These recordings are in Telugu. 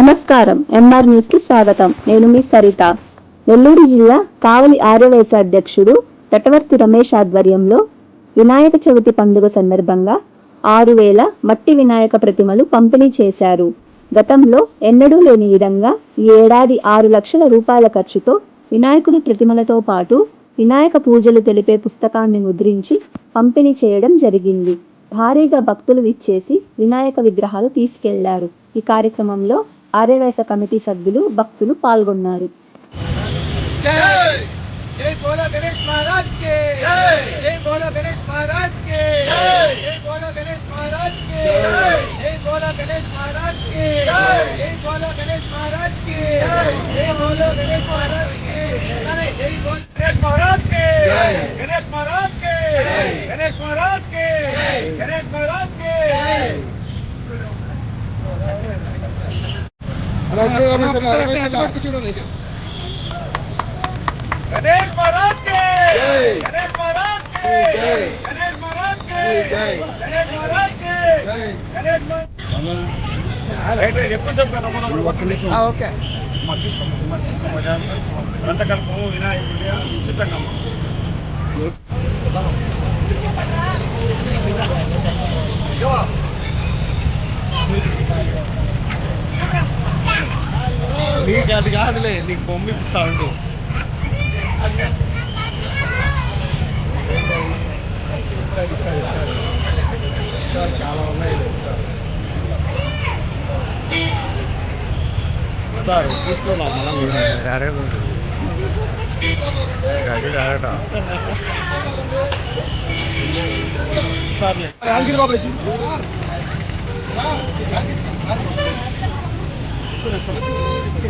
నమస్కారం. ఎంఆర్ న్యూస్కి స్వాగతం. నేను మీ సరిత. నెల్లూరు జిల్లా కావలి ఆర్యవైశ్య అధ్యక్షుడు తటవర్తి రమేష్ ఆధ్వర్యంలో వినాయక చవితి పండుగ సందర్భంగా ఆరు వేల మట్టి వినాయక ప్రతిమలు పంపిణీ చేశారు. గతంలో ఎన్నడూ లేని విధంగా ఈ ఏడాది ఆరు లక్షల రూపాయల ఖర్చుతో వినాయకుడి ప్రతిమలతో పాటు వినాయక పూజలు తెలిపే పుస్తకాన్ని ముద్రించి పంపిణీ చేయడం జరిగింది. భారీగా భక్తులు విచ్చేసి వినాయక విగ్రహాలు తీసుకెళ్ళారు. ఈ కార్యక్రమంలో ఆర్యవైశ్య కమిటీ సభ్యులు భక్తులు పాల్గొన్నారు గణేష్ మహారాజ్ కే గణేష్ మహారాజ్ కే గణేష్ మహారాజ్ గణేష్ మహారాజ్ గణేష్ మహారాజ్ గణేష్ మహారాజ్ ఓకే. అంతకల్పము వినాయకుడి ఉచితంగా Thank. నీకు అది కాదులే నీకు బొమ్మ ఇప్పిస్తా ఉండు చాలా ఉన్నాయి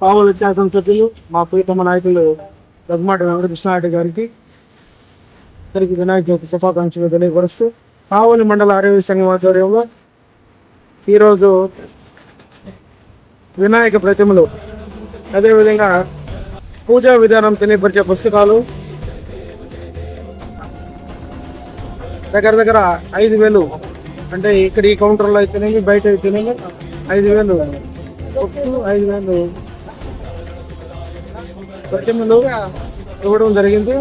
పావుల కావలి శాసనసభ్యులు మా ప్రీతమ నాయకులు దగ్గమాటి వెంకటకృష్ణారెడ్డి గారికి అందరికీ వినాయక చవితి శుభాకాంక్షలు తెలియపరుస్తూ కావలి మండల ఆరోగ్య సంఘం ఆధ్వర్యంలో ఈరోజు వినాయక ప్రతిమలు అదేవిధంగా పూజా విధానం తెలియపరిచే పుస్తకాలు దగ్గర దగ్గర ఐదు వేలు. అంటే ఇక్కడ ఈ కౌంటర్లో అయితేనేమి బయట అయితేనేమి ఐదు వేలు. ఐదు వేలు. ప్రతిమలు ఇవ్వడం జరిగింది.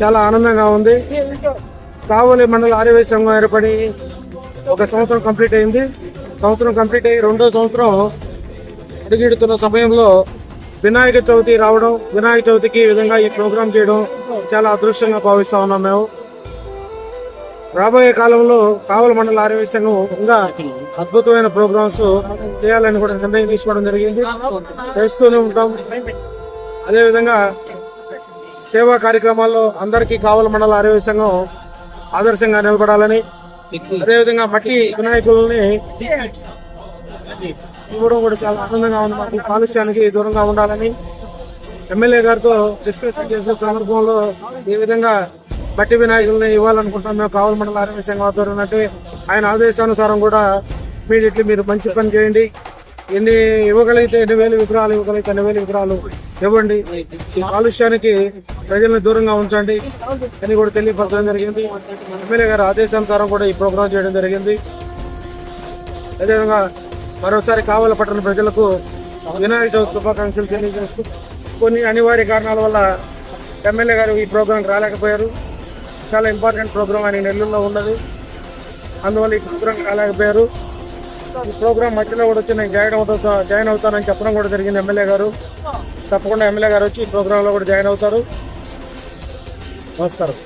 చాలా ఆనందంగా ఉంది. కావలి మండల ఆర్యవైశ్య సంఘం ఏర్పడి ఒక సంవత్సరం కంప్లీట్ అయింది. సంవత్సరం కంప్లీట్ అయ్యి రెండో సంవత్సరం అడుగిడుతున్న సమయంలో వినాయక చవితి రావడం వినాయక చవితికి ఈ విధంగా ఈ ప్రోగ్రాం చేయడం చాలా అదృష్టంగా భావిస్తా ఉన్నాం మేము. రాబోయే కాలంలో కావల మండల ఆరోగ్య సంఘం ఇంకా అద్భుతమైన ప్రోగ్రామ్స్ చేయాలని కూడా నిర్ణయం తీసుకోవడం జరిగింది. చేస్తూనే ఉంటాం. అదేవిధంగా సేవా కార్యక్రమాల్లో అందరికీ కావల మండల ఆరోగ్య సంఘం ఆదర్శంగా నిలబడాలని అదేవిధంగా మట్టి వినాయకుల్ని ఇవ్వడం కూడా చాలా ఆనందంగా ఉంది. మాకు కాలుష్యానికి దూరంగా ఉండాలని ఎమ్మెల్యే గారితో డిస్కషన్ చేసిన సందర్భంలో ఈ విధంగా మట్టి వినాయకుల్ని ఇవ్వాలనుకుంటున్నాం. మేము కావల మండల ఆరోగ్య సంఘం ఆధ్వర్యం అంటే ఆయన ఆదేశానుసారం కూడా ఇమీడియట్లీ మీరు మంచి పని చేయండి. ఎన్ని ఇవ్వగలిగితే ఎన్ని వేలు విగ్రహాలు ఇవ్వగలిగితే ఎన్ని వేలు విగ్రహాలు ఇవ్వండి. ఈ కాలుష్యానికి ప్రజల్ని దూరంగా ఉంచండి. అని కూడా తెలియపరచడం జరిగింది. ఎమ్మెల్యే గారి ఆదేశానుసారం కూడా ఈ ప్రోగ్రాం చేయడం జరిగింది. అదేవిధంగా మరోసారి కావల పట్టణ ప్రజలకు వినాయక చవితి శుభాకాంక్షలు తెలియజేస్తూ కొన్ని అనివార్య కారణాల వల్ల ఎమ్మెల్యే గారు ఈ ప్రోగ్రాంకి రాలేకపోయారు. చాలా ఇంపార్టెంట్ ప్రోగ్రామ్ అని నెల్లూరులో ఉన్నది. అందువల్ల ఈ ప్రోగ్రామ్ రాలేకపోయారు ఈ ప్రోగ్రాం మధ్యలో కూడా వచ్చి నేను జాయిన్ అవుతా జాయిన్ అవుతానని చెప్పడం కూడా జరిగింది ఎమ్మెల్యే గారు. తప్పకుండా ఎమ్మెల్యే గారు వచ్చి ఈ ప్రోగ్రాంలో కూడా జాయిన్ అవుతారు. నమస్కారం.